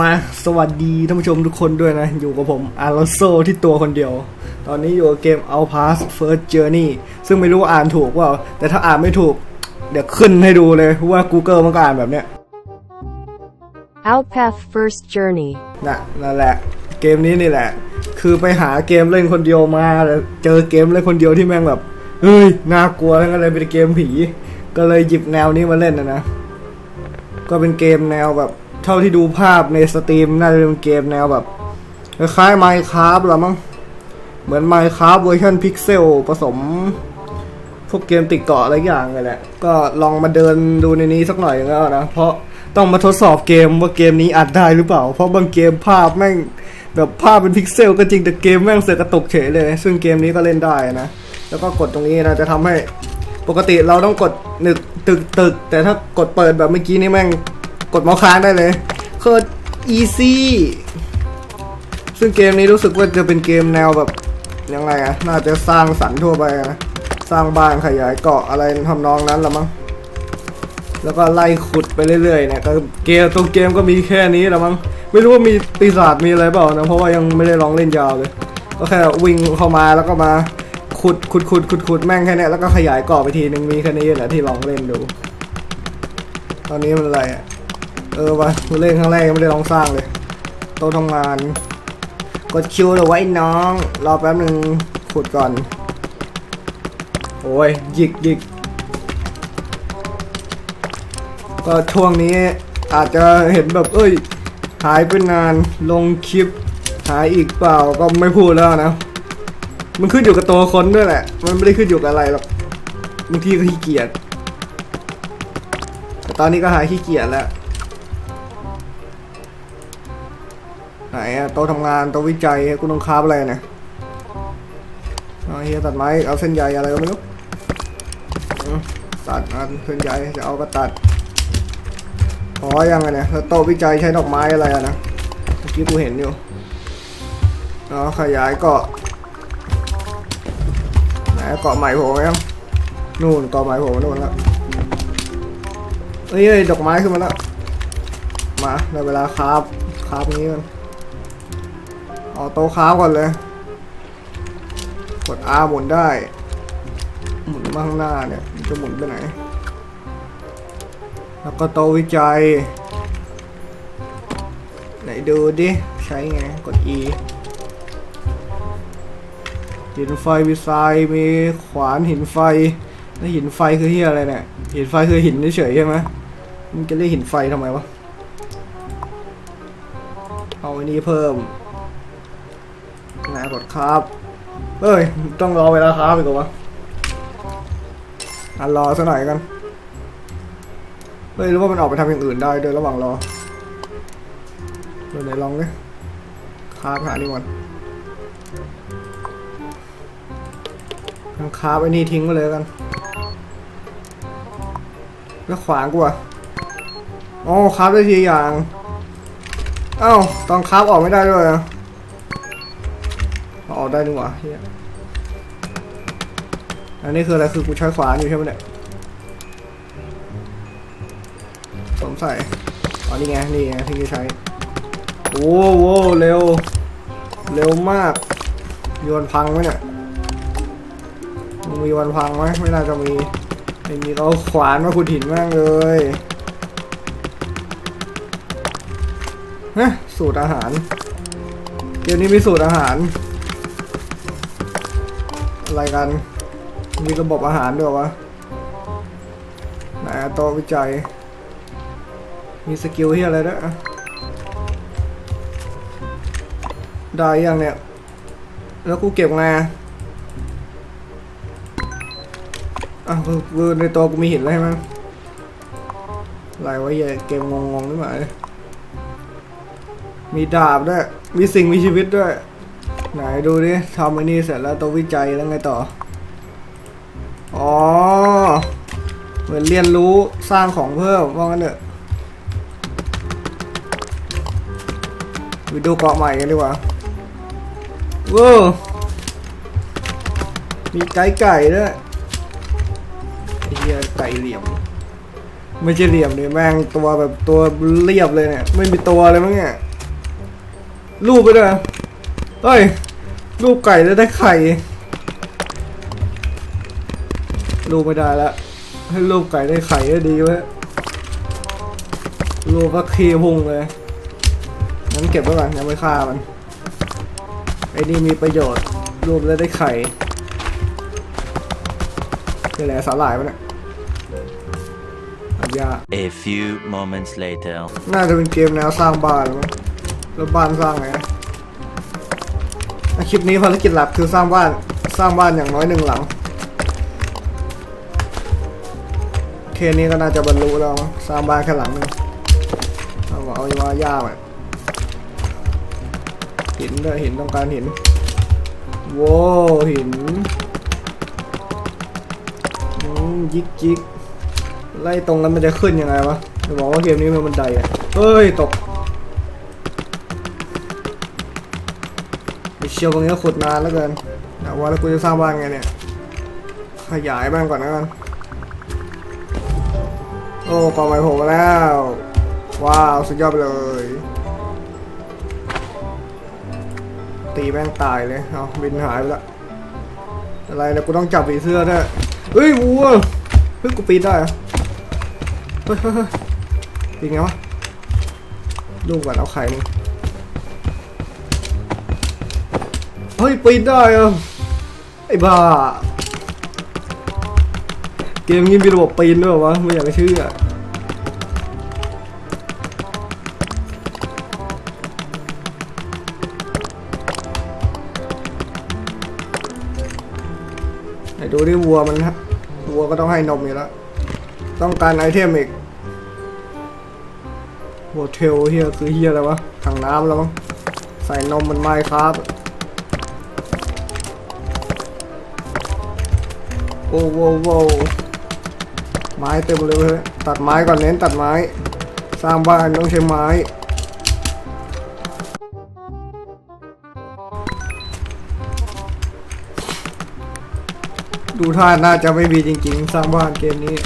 มาสวัสดีท่านผู้ชมทุกคนด้วยนะ อยู่กับผมอารโซที่ตัวคนเดียว ตอนนี้อยู่กับเกม Out Pass First Journey ซึ่งไม่รู้ว่าอ่านถูกเปล่า แต่ถ้าอ่านไม่ถูก เดี๋ยวขึ้นให้ดูเลยว่า Google มันก็อ่านแบบเนี้ย Outpath First Journey. นะนั่นแหละ เกมนี้นี่แหละ คือไปหาเกมเล่นคนเดียวมาแล้วเจอเกมเล่นคนเดียวที่แม่งแบบเฮ้ยน่ากลัวทั้งนั้นเลยเป็นเกมผี ก็เลยหยิบแนวนี้มาเล่นนะนะก็เป็นเกมแนวแบบ เท่าที่ดูภาพในสตรีมน่าจะเป็นเกมแนวแบบคล้ายๆ Minecraft ละมั้ง เหมือน Minecraft เวอร์ชันพิกเซลผสม พวกเกมติดเกาะอะไรอย่างเลยแหละ ก็ลองมาเดินดูในนี้สักหน่อยแล้วนะ เพราะต้องมาทดสอบเกมว่าเกมนี้อัดได้หรือเปล่า เพราะบางเกมภาพแม่งแบบภาพเป็นพิกเซลก็จริงแต่เกมแม่งเสือกระตุกเฉยเลย ซึ่งเกมนี้ก็เล่นได้นะ แล้วก็กดตรงนี้นะจะทำให้ปกติเราต้องกดหนึกตึกตึก แต่ถ้ากดเปิดแบบเมื่อกี้นี่แม่ง กดเมาส์ค้างได้เลยโคตรอีซี่ซึ่งเกมนี้รู้สึกว่าจะเป็นเกมแนวแบบยังไงอะน่าจะสร้างสรรค์ทั่วไปนะสร้างบ้านขยายเกาะอะไรทำนองนั้นละมั้งแล้วก็ไล่ขุดไปเรื่อยๆเนี่ยก็เกมตัวเกมก็มีแค่นี้ละมั้งไม่รู้ว่ามีปีศาจมีอะไรเปล่านะเพราะว่ายังไม่ได้ลองเล่นยาวเลย ก็แค่วิ่งเข้ามาแล้วก็มาขุดขุดขุดขุดขุดแม่งแค่นี้แล้วก็ขยายเกาะไปทีนึงมีแค่นี้แหละที่ลองเล่นดู ตอนนี้มันอะไรอะ เออวะกูเล่นครั้งแรกยังไม่ได้ลองสร้างเลยโต๊ะทำงาน กดคิวเอาไว้น้อง รอแป๊บหนึ่งขุดก่อน โอ้ยหยิกหยิกก็ช่วงนี้อาจจะเห็นแบบเอ้ย หายไปนานลงคลิป หายอีกเปล่าก็ไม่พูดแล้วนะ มันขึ้นอยู่กับตัวคนด้วยแหละ มันไม่ได้ขึ้นอยู่กับอะไรหรอกบางทีก็ขี้เกียจแต่ตอนนี้ก็หายขี้เกียจแล้ว ไหนอะโต๊ะทำงานโต๊ะวิจัยกูต้องคาบอะไรเนี่ยเอาเฮียตัดไม้เอาเส้นใยอะไรก็ไม่รู้ตัดอันเส้นใยจะเอาก็ตัดพอยังไงเนี่ยแล้วโต๊ะวิจัยใช้ดอกไม้อะไรอะนะเมื่อกี้กูเห็นอยู่เอขยายเกาะไหนเกาะใหม่โผล่มายังนู่นเกาะใหม่โผล่มานู่นแล้วเอ้ยเอ้ยดอกไม้ขึ้นมาแล้วมาในเวลาคราบคราบนี้กัน เอาโต๊ะคราก่อนเลย กด R หมุนได้ หมุนมาข้างหน้าเนี่ยมันจะหมุนไปไหน แล้วก็โตะวิจัย ไหนดูดิ ใช้ไง กด E หินไฟมีทรายมีขวานหินไฟแล้วหินไฟคือที่อะไรเนี่ย หินไฟคือหินเฉยใช่ไหมมันจะเรียกหินไฟทำไมวะ เอาอันนี้เพิ่ม กดครับ เอ้ย ต้องรอเวลาค้าไปก่อนวะอะรอสักหน่อยกันเฮ้ยหรือว่ามันออกไปทำอย่างอื่นได้ด้วยระหว่างรอเดี๋ยวไหนลองดิคาบหานี่ก่อนทางค้าบไอ้นี่ทิ้งไปเลยกัน แล้วขวางกูอะอ๋อคาบได้ทีอย่าง เอ้าตอนคาบออกไม่ได้ด้วยอะ ออกได้ดีกว่าเฮียอันนี้คืออะไรคือกูใช้ขวานอยู่ใช่ไหมเนี่ยสวมใส่อ๋อนี่ไงนี่ไงที่จะใช้โอ้โหเร็ว เร็วมากมีวันพังไหมเนี่ยมึงมีวันพังไหมไม่น่าจะมีไม่มีเขาขวานมาขุดหินม่งเลยเฮ้ยสูตรอาหารเดี๋ยวนี้มีสูตรอาหาร อะไรกันมีระบบอาหารด้วยวะไหนะโต๊ะวิจัย มีสกิลที่อะไรด้วยอะได้ยังเนี่ย แล้วกูเก็บไงอะคือในตัวกูมีหินอะไรใช่ไหมอะไรวะเหี้ยเกมงงๆนี่หมายมีดาบด้วย มีสิ่งมีชีวิตด้วย ไหนดูดิทำไอ้นี่เสร็จแล้วตัววิจัยแล้วไงต่อ อ๋อ เหมือนเรียนรู้สร้างของเพิ่มว่างั้นเถอะไปดูเกาะใหม่กันดีกว่าว้ามีไก่ไก่ด้วยไอ้เหี้ยไก่เหลี่ยม ไม่ใช่เหลี่ยมเลยแม่งตัวแบบตัวเรียบเลยเนี่ย ไม่มีตัวเลยมั้งเนี่ยรูปไปด้วย เฮ้ยรูปไก่แล้วได้ไข่รูปไม่ได้ละให้รูปไก่ได้ไข่ก็ดีเว้ยรูปก็ขี้พุ่งเลยงั้นเก็บไว้ก่อนยังไม่ฆ่ามันไอ้นี่มีประโยชน์รูปแล้วได้ไข่นี่แหละสาหร่ายมันเนี่ยอันยา A few moments later. น่าจะเป็นเกมแนวสร้างบ้านมั้งแล้วบ้านสร้างไงอะ คลิปนี้ภารกิจหลักคือสร้างบ้านสร้างบ้านอย่างน้อยหนึ่งหลังเคนี้ก็น่าจะบรรลุแล้วสร้างบ้านแค่หลังหนึงเอามาเอามาย่ามาหินด้วยหินต้องการหินโว้หินยิกจิกไล่ตรงนั้นมันจะขึ้นยังไงวะจะบอกว่าเกมนี้มันบันไดอะเอ้ยตก เชียวตรงนี้ขุดนานแล้วเกินแต่ว่าแล้วกูจะสร้างบ้านไงเนี่ย ขยายบ้านก่อนนะกัน โอ้กองไม้โผล่มาแล้ว ว้าว สุดยอดไปเลย ตีแม่งตายเลย เอาบินหายไปละ อะไรเนี่ยกูต้องจับผีเสื้อด้วยเฮ้ยวัวเฮ้ยกูปีนได้เหรอเฮ้ยเฮ้ยเฮ้ยป็นไงวะลูกก่อนเอาไข่นี่ ฮ้ยปีนได้เหรอะไอ้บ้า เกมนี้มีระบบปีนด้วยวะไม่อยากเชื่อไหนดูดิวัวมันฮะวัวก็ต้องให้นมอยู่แล้ว ต้องการไอเทมอีกโฮเทลเฮียคือเฮียอะไรวะถังน้ำแล้วมั้งใส่นมมันไม้ครับ อ้โหโว้ไม้เต็มเลยเว้ยตัดไม้ก่อนเน้นตัดไม้ สร้างบ้านต้องใช้ไม้ดูท่าน่าจะไม่มีจริงๆ สร้างบ้านเกมนี้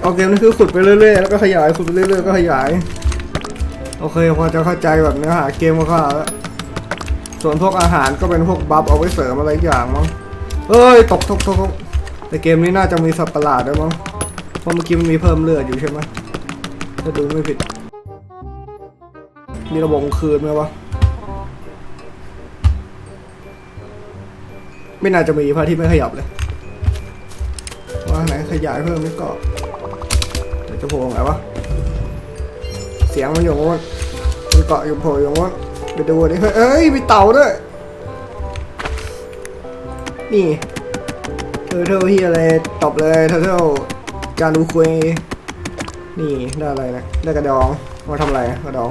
เอาเกมนี้คือขุดไปเรื่อยๆ แล้วก็ขยายขุดไปเรื่อยๆ ก็ขยาย โอเคพอจะเข้าใจแบบเนื้อหาเกมก็ข้าแล้ว ส่วนพวกอาหารก็เป็นพวกบัฟเอาไว้เสริมอะไรอย่างมั้ง เอ้ยตกตกตกตกแต่เกมนี้น่าจะมีสัตว์ประหลาดด้วยมั้งเพราะเมื่อกี้มันมีเพิ่มเลือดอยู่ใช่ไหมถ้าดูไม่ผิด มีระบบกลางคืนไหมวะ ไม่น่าจะมีพระที่ไม่ขยับเลย ว่าไหนขยายเพิ่มไม่ก็เดี๋ยวจะโผล่ไหนวะ เสียงมันอยู่งนมันเกาะอยู่โผล่อยู่งนไปดูดิเฮ้ยเอ้ยมีเต่าด้วย นี่เธอเท่าที่อะไรตบเลยเธอเท่าการดูคุยนี่ได้อะไรนะได้กระดองมาทำอะไรกระดอง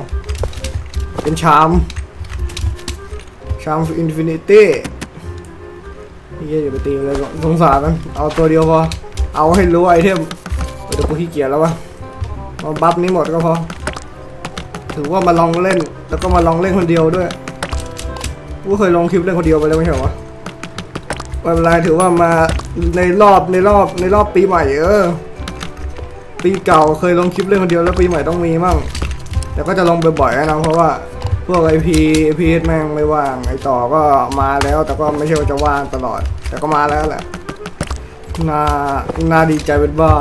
เป็นชามชามอินฟินิตี้เฮียอย่าไปตีเลยสงสารมันเอาตัวเดียวพอ เอาให้รู้ไอเทมเดี๋ยวกูขี้เกียจแล้ววะเอาบัฟนี้หมดก็พอ ถือว่ามาลองเล่น แล้วก็มาลองเล่นคนเดียวด้วยกูเคยลองคลิปเล่นคนเดียวไปแล้วไม่ใช่เหรอวะ ไม่เป็นไรถือว่ามาในรอบในรอบในรอบปีใหม่เออ ปีเก่าเคยลงคลิปเล่นคนเดียวแล้วปีใหม่ต้องมีมั่งแต่ก็จะลงบ่อยๆนะเพราะว่าพวกไอพีพีแม่งไม่ว่างไอต่อก็มาแล้ว แต่ก็ไม่ใช่ว่าจะว่างตลอด แต่ก็มาแล้วแหละน่าน่าดีใจเป็นบ้า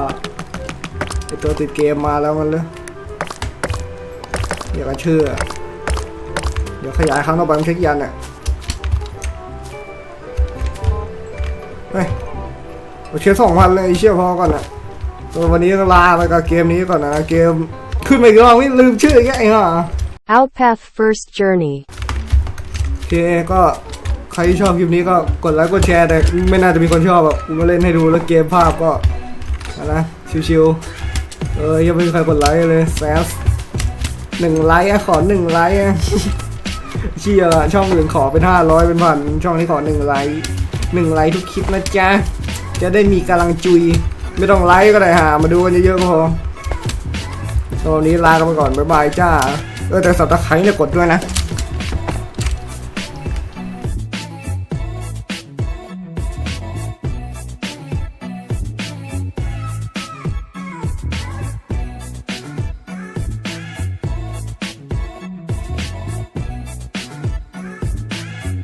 ไอตัวติดเกมมาแล้วมันเลยอย่ากันเชื่อ เดี๋ยวขยายครั้งต่อไปมันเช็คยันเนี่ย ฮ้ยเราเช็คสองพันเลยไอ้เชื่อพอก่อนนะตัววันนี้ก็ลาไปกับเกมนี้ก่อนนะเกมขึ้นมาอีกรอบไม่ลืมชื่ออีกแล้วไอ้ห่า Outpath First Journey. โอเคก็ใครที่ชอบคลิปนี้ก็กดไลค์กดแชร์แต่ไม่น่าจะมีคนชอบแบบกูมาเล่นให้ดูแล้วเกมภาพก็เอานะชิวๆเออยังไม่มีใครกดไลค์เลยแซสหนึ่งไลค์อะขอหนึ่งไลค์อะเชี่ยละช่องอื่นขอเป็นห้าร้อยเป็นพันช่องนี้ขอหนึ่งไลค์ หนึ่งไลค์ทุกคลิปนะจ๊ะ จะได้มีกำลังจุย ไม่ต้องไลค์ก็ได้หามาดูกันเยอะๆก็พอตอนนี้ลากันไปก่อน บ๊ายบายจ้า เออแต่สับตะไคร้เนี่ยกดด้วยนะ